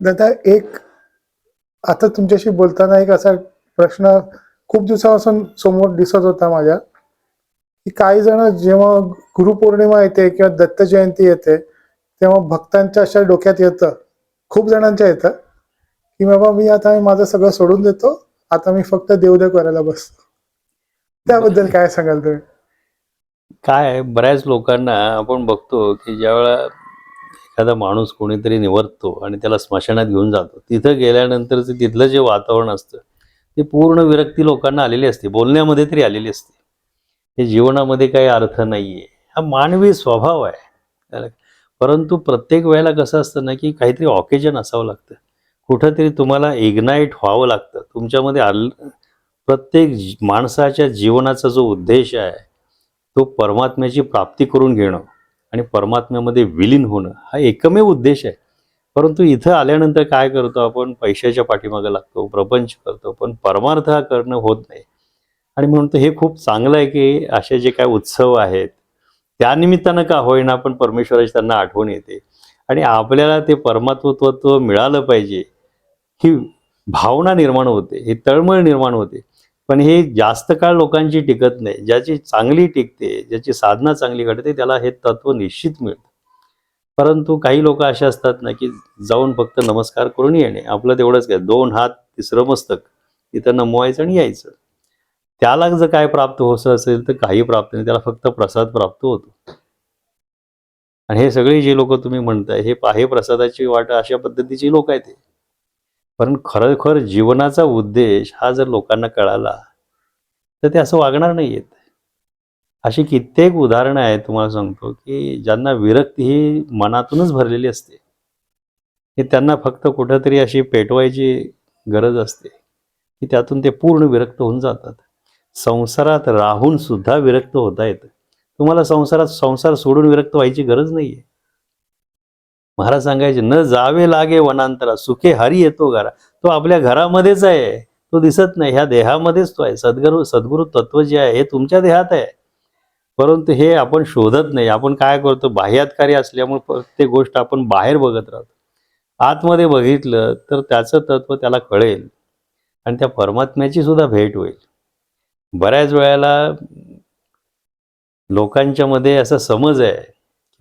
दादा एक आता तुमच्याशी बोलताना एक असा प्रश्न खूप दिवसापासून समोर दिसत होता माझ्या की काही जण जेव्हा गुरुपौर्णिमा येते किंवा दत्त जयंती येते तेव्हा भक्तांच्या अशा डोक्यात येतं खूप जणांच्या येतं की बाबा मी आता माझं सगळं सोडून देतो आता मी फक्त देवदेव करायला बसतो. त्याबद्दल काय सांगाल तुम्ही? काय बऱ्याच लोकांना आपण बघतो की ज्यावेळेला एखादा माणूस कोणीतरी निवडतो आणि त्याला स्मशानात घेऊन जातो तिथं गेल्यानंतरचं तिथलं जे वातावरण असतं ते पूर्ण विरक्ती लोकांना आलेली असते बोलण्यामध्ये तरी आलेली असते. हे जीवनामध्ये काही अर्थ नाही आहे हा मानवी स्वभाव आहे. परंतु प्रत्येक वेळेला कसं असतं ना की काहीतरी ऑकेजन असावं लागतं. कुठंतरी तुम्हाला इग्नाईट व्हावं लागतं. तुमच्यामध्ये आल प्रत्येक माणसाच्या जीवनाचा जो उद्देश आहे तो परमात्म्याची प्राप्ती करून घेणं. आणि परमात्म्यामध्ये विलीन होणं हा एकमेव उद्देश आहे. परंतु इथं आल्यानंतर काय करतो आपण? पैशाच्या पाठीमागे लागतो प्रपंच करतो पण परमार्थ हा करणं होत नाही. आणि म्हणतो हे खूप चांगलं आहे की असे जे काय उत्सव आहेत त्यानिमित्तानं का होईना पण परमेश्वराची त्यांना आठवण येते. आणि आपल्याला ते परमात्मत्व मिळालं पाहिजे ही भावना निर्माण होते ही तळमळ निर्माण होते. पण हे जास्त काळ लोकांची टिकत नाही. ज्याची चांगली टिकते ज्याची साधना चांगली घडते त्याला हे तत्व निश्चित मिळतं. परंतु काही लोक असे असतात ना की जाऊन फक्त नमस्कार करून येणे. आपलं तेवढंच काय दोन हात तिसरं मस्तक. तिथं नमवायचं आणि यायचं. त्याला जर काय प्राप्त होत असेल तर काही प्राप्त नाही. त्याला फक्त प्रसाद प्राप्त होतो. आणि हे सगळे जे लोक तुम्ही म्हणताय हे आहे प्रसादाची वाट अशा पद्धतीची लोक आहेत पण खरोखर जीवनाचा उद्देश हा जर लोकांना कळाला तर ते असं वागणार नाही आहेत अशी कित्येक उदाहरणं आहेत तुम्हाला सांगतो की ज्यांना विरक्ती ही मनातूनच भरलेली असते. हे त्यांना फक्त कुठंतरी अशी पेटवायची गरज असते की त्यातून ते पूर्ण विरक्त होऊन जातात. संसारात राहून सुद्धा विरक्त होता येतं. तुम्हाला संसारात संसार सोडून विरक्त व्हायची गरज नाही आहे महाराज सांगायचे न जावे लागे वनांतरा सुखे हरी येतो घरा. तो आपल्या घरामध्येच आहे. तो दिसत नाही. ह्या देहामध्येच तो आहे. सद्गुरु सद्गुरु तत्व जे आहे हे तुमच्या देहात आहे. परंतु हे आपण शोधत नाही. आपण काय करतो? बाह्यातकारी असल्यामुळे प्रत्येक गोष्ट आपण बाहेर बघत राहतो. आतमध्ये बघितलं तर त्याचं तत्व त्याला कळेल. आणि त्या परमात्म्याची सुद्धा भेट होईल. बऱ्याच वेळेला लोकांच्या मध्ये असा समज आहे.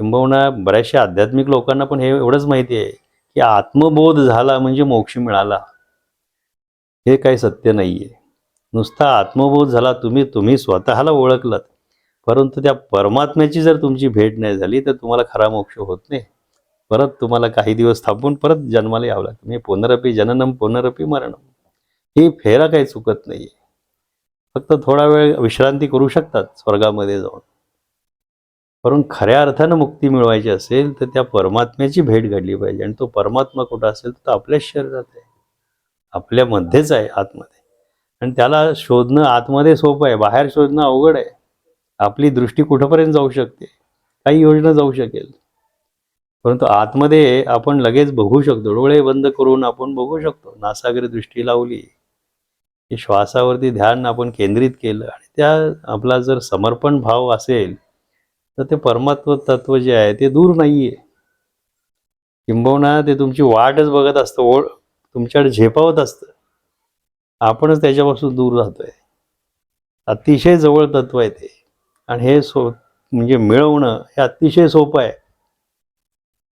किंबहुना बऱ्याचशा आध्यात्मिक लोकांना पण हे एवढंच माहिती आहे की आत्मबोध झाला म्हणजे मोक्ष मिळाला. हे काही सत्य नाही आहे नुसता आत्मबोध झाला तुम्ही तुम्ही स्वतःला ओळखलात. परंतु त्या परमात्म्याची जर तुमची भेट नाही झाली तर तुम्हाला खरा मोक्ष होत नाही. परत तुम्हाला काही दिवस थांबून परत जन्माला यावं लागतं. म्हणजे पुनरपी जननम पुनरपी मरणम. ही फेरा काही चुकत नाही फक्त थोडा वेळ विश्रांती करू शकतात स्वर्गामध्ये जाऊन. परंतु खऱ्या अर्थानं मुक्ती मिळवायची असेल तर त्या परमात्म्याची भेट घडली पाहिजे. आणि तो परमात्मा कुठं असेल तर तो आपल्याच शरीरात आहे. आपल्यामध्येच आहे आतमध्ये. आणि त्याला शोधणं आतमध्ये सोपं आहे. बाहेर शोधणं अवघड आहे. आपली दृष्टी कुठंपर्यंत जाऊ शकते? काही योजना जाऊ शकेल. परंतु आतमध्ये आपण लगेच बघू शकतो. डोळे बंद करून आपण बघू शकतो. नासागरी दृष्टी लावली. की श्वासावरती ध्यान आपण केंद्रित केलं. आणि त्या आपला जर समर्पण भाव असेल तर ते परमात्म तत्व जे आहे ते दूर नाही आहे किंबहुना ते तुमची वाटच बघत असतं ओळ तुमच्याकडे झेपावत असतं. आपणच त्याच्यापासून दूर राहतोय. अतिशय जवळ तत्व आहे ते. आणि हे सो म्हणजे मिळवणं हे अतिशय सोपं आहे.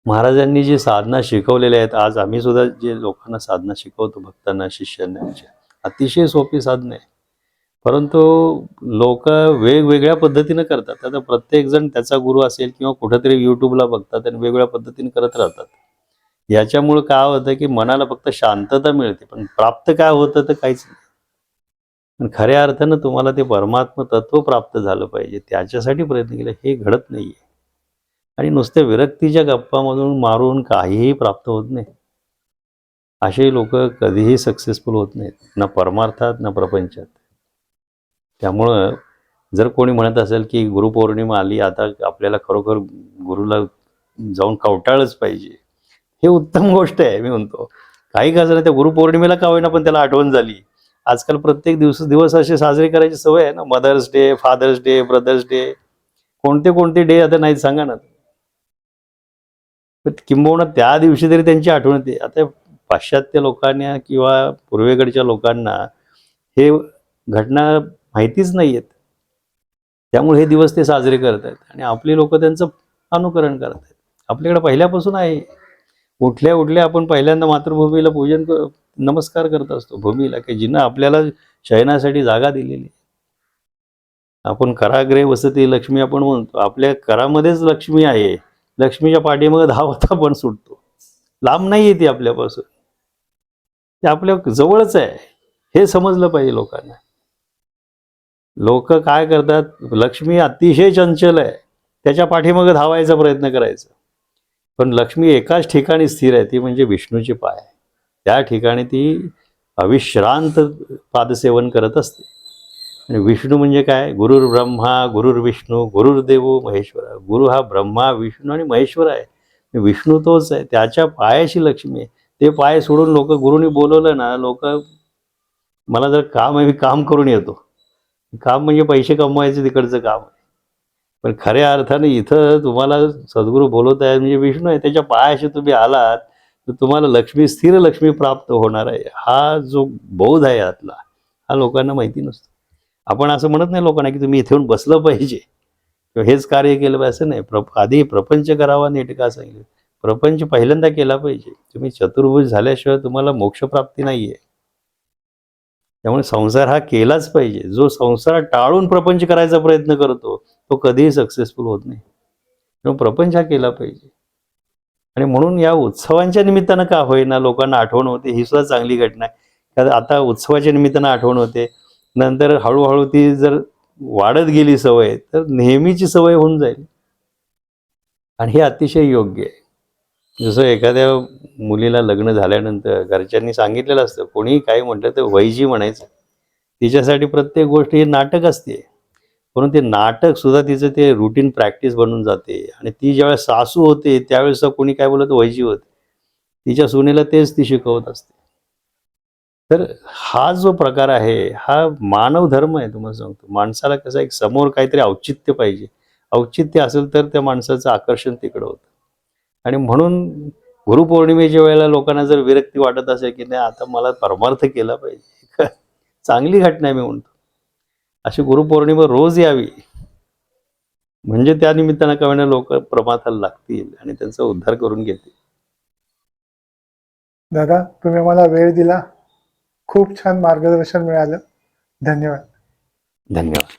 महाराजांनी जी साधना शिकवलेल्या आहेत आज आम्ही सुद्धा जे लोकांना साधना शिकवतो भक्तांना शिष्यांना अतिशय सोपी साधना आहे. परंतु लोक वेगवेगळ्या पद्धतीनं करतात. आता प्रत्येकजण त्याचा गुरु असेल किंवा कुठंतरी यूट्यूबला बघतात आणि वेगवेगळ्या पद्धतीने करत राहतात. याच्यामुळे काय होतं की मनाला फक्त शांतता मिळते. पण प्राप्त काय होतं तर काहीच नाही. पण खऱ्या अर्थानं तुम्हाला ते परमात्म तत्व प्राप्त झालं पाहिजे. त्याच्यासाठी प्रयत्न केले. हे घडत नाहीये. आणि नुसत्या विरक्तीच्या गप्पामधून मारून काहीही प्राप्त होत नाही. असे लोक कधीही सक्सेसफुल होत नाहीत. ना परमार्थात ना प्रपंचात. त्यामुळं जर कोणी म्हणत असेल की गुरुपौर्णिमा आली आता आपल्याला खरोखर गुरुला जाऊन कवटाळच पाहिजे. हे उत्तम गोष्ट आहे मी म्हणतो. काही का नाही त्या गुरुपौर्णिमेला का होईना पण त्याला आठवण झाली. आजकाल प्रत्येक दिवस दिवस असे साजरे करायची सवय आहे ना. Mother's day father's day brother's day कोणते कोणते डे आता नाही सांगा ना. किंबहुना त्या दिवशी तरी त्यांची आठवण येते. आता पाश्चात्य लोकांना किंवा पूर्वेकडच्या लोकांना हे घटना माहितीच नाही आहेत त्यामुळे हे दिवस ते साजरे करत आहेत आणि आपली लोक त्यांचं अनुकरण करत आहेत आपल्याकडे पहिल्यापासून आहे. उठल्या उठल्या आपण पहिल्यांदा मातृभूमीला पूजन कर नमस्कार करत असतो. भूमीला की जिनं आपल्याला शयनासाठी जागा दिलेली आहे. आपण कराग्रे वसती लक्ष्मी आपण म्हणतो. आपल्या करामध्येच लक्ष्मी आहे. लक्ष्मीच्या पाठीमध्ये धावत आपण सुटतो. लांब नाही आहे ती आपल्यापासून. ते आपल्या जवळच आहे. हे समजलं पाहिजे लोकांना. लोक काय करतात? लक्ष्मी अतिशय चंचल आहे. त्याच्या पाठीमागं धावायचा प्रयत्न करायचा. पण लक्ष्मी एकाच ठिकाणी स्थिर आहे ती म्हणजे विष्णूची पाय त्या ठिकाणी ती अविश्रांत पादसेवन करत असते. आणि विष्णू म्हणजे काय? गुरुर ब्रह्मा गुरुर विष्णू गुरुर्देवो महेश्वर. गुरु हा ब्रह्मा विष्णू आणि महेश्वर आहे. विष्णू तोच आहे. त्याच्या पायाशी लक्ष्मी आहे. ते पाय सोडून लोक गुरुनी बोलवलं ना लोक मला जर काम आहे मी काम करून येतो. काम म्हणजे पैसे कमवायचे तिकडचं काम. आहे पण खऱ्या अर्थाने इथं तुम्हाला सद्गुरू बोलवत आहे म्हणजे विष्णू आहे त्याच्या पायाशी तुम्ही आलात तर तुम्हाला लक्ष्मी स्थिर लक्ष्मी प्राप्त होणार आहे. हा जो बोध आहे यातला हा लोकांना माहिती नसतो. आपण असं म्हणत नाही लोकांना की तुम्ही इथे येऊन बसलं पाहिजे. किंवा हेच कार्य केलं पाहिजे असं नाही. प्र आधी प्रपंच करावा नीट का सांगितलं? प्रपंच पहिल्यांदा केला पाहिजे. तुम्ही चतुर्भुज झाल्याशिवाय तुम्हाला मोक्षप्राप्ती नाही आहे त्यामुळे संसार हा केलाच पाहिजे. जो संसार टाळून प्रपंच करायचा प्रयत्न करतो तो कधीही सक्सेसफुल होत नाही. त्यामुळे प्रपंच हा केला पाहिजे. आणि म्हणून या उत्सवांच्या निमित्तानं का होईना लोकांना आठवण होते ही सुद्धा चांगली घटना आहे. आता उत्सवाच्या निमित्तानं आठवण होते. नंतर हळूहळू ती जर वाढत गेली सवय तर नेहमीची सवय होऊन जाईल. आणि हे अतिशय योग्य आहे. जसं एखाद्या मुलीला लग्न झाल्यानंतर घरच्यांनी सांगितलेलं असतं कोणीही काही म्हटलं तर वैजी म्हणायचं. तिच्यासाठी प्रत्येक गोष्ट हे नाटक असते. म्हणून ते नाटक सुद्धा तिचं ते रुटीन प्रॅक्टिस बनून जाते. आणि ती ज्यावेळेस सासू होते त्यावेळेस कोणी काय बोलत वैजी होते. तिच्या सुनेला तेच ती शिकवत असते. तर हा जो प्रकार आहे हा मानव धर्म आहे तुम्हाला सांगतो. माणसाला कसं एक समोर काहीतरी औचित्य पाहिजे. औचित्य असेल तर त्या माणसाचं आकर्षण तिकडं होतं. आणि म्हणून गुरुपौर्णिमेच्या वेळेला लोकांना जर विरक्ती वाटत असेल की नाही आता मला परमार्थ केला पाहिजे. चांगली घटना आहे मी म्हणतो. अशी गुरुपौर्णिमा रोज यावी. म्हणजे त्या निमित्तानं का लोक प्रमाथाला लागतील आणि त्यांचा उद्धार करून घेतील. दादा तुम्ही मला वेळ दिला. खूप छान मार्गदर्शन मिळालं. धन्यवाद. धन्यवाद.